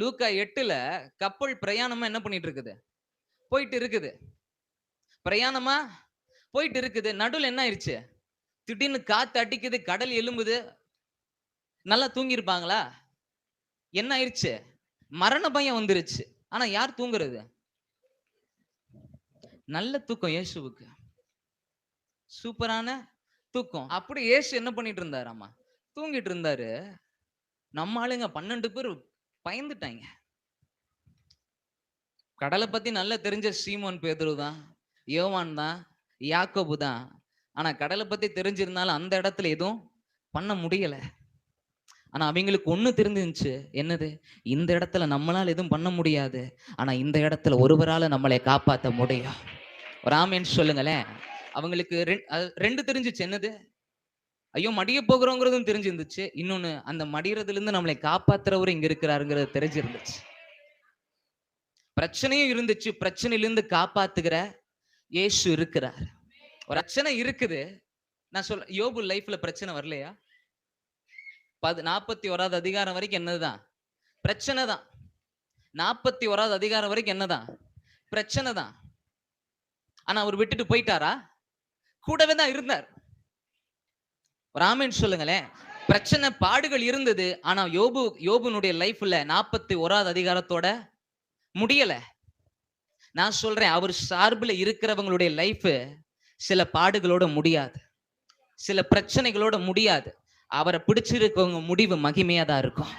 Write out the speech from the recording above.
லூக்கா எட்டுல கப்பல் பிரயாணமா என்ன பண்ணிட்டு இருக்குது போயிட்டு இருக்குது பிரயாணமா? போயிட்டு இருக்குது நடுவுல என்ன ஆயிடுச்சு திடீர்னு காத்து அடிக்குது கடல் எலும்புது நல்லா தூங்கியிருப்பாங்களா? என்ன ஆயிடுச்சு மரண பயம் வந்துருச்சு. ஆனா யார் தூங்குறது? நல்ல தூக்கம் இயேசுவுக்கு. சூப்பரான தூக்கம். அப்படி இயேசு என்ன பண்ணிட்டு இருந்தாராமா தூங்கிட்டு இருந்தாரு நம்ம ஆளுங்க பன்னெண்டு பேர் பயந்துட்டாங்க. கடலை பத்தி நல்லா தெரிஞ்ச சீமோன் பேதுரு தான் யோவான் தான் யாக்கோபு தான். ஆனா கடலை பத்தி தெரிஞ்சிருந்தாலும் அந்த இடத்துல எதுவும் பண்ண முடியல. ஆனா அவங்களுக்கு ஒண்ணு தெரிஞ்சிருந்துச்சு. என்னது? இந்த இடத்துல நம்மளால எதுவும் பண்ண முடியாது. ஆனா இந்த இடத்துல ஒருவரால நம்மளை காப்பாற்ற முடியும். ராமேன்னு சொல்லுங்களேன். அவங்களுக்கு ரெண்டு தெரிஞ்சுச்சு. என்னது? ஐயோ மடிய போகிறோங்கிறதும் தெரிஞ்சிருந்துச்சு. இன்னொன்னு அந்த மடியறதுல இருந்து நம்மளை காப்பாத்துறவரு இங்க இருக்கிறாருங்கிறது தெரிஞ்சிருந்துச்சு. பிரச்சனையும் இருந்துச்சு. பிரச்சனையிலிருந்து காப்பாத்துகிற ஏசு இருக்கிறார். பிரச்சனை இருக்குது. நான் சொல்ல யோபு லைஃப்ல பிரச்சனை வரலையா? பது நாற்பத்தி ஓராவது அதிகாரம் வரைக்கும் என்னதுதான்? பிரச்சனை தான். நாற்பத்தி ஓராவது அதிகாரம் வரைக்கும் என்னதான்? பிரச்சனை தான். ஆனா அவர் விட்டுட்டு போயிட்டாரா? கூடவே தான் இருந்தார். ஒரு சொல்லுங்களேன். பிரச்சனை பாடுகள் இருந்தது ஆனா யோபு யோபுனுடைய லைஃப்ல நாற்பத்தி ஓராவது அதிகாரத்தோட முடியல. நான் சொல்றேன் அவர் சார்பில் இருக்கிறவங்களுடைய லைஃப் சில பாடுகளோட முடியாது. சில பிரச்சனைகளோட முடியாது. அவரை பிடிச்சிருக்கவங்க முடிவு மகிமையா தான் இருக்கும்.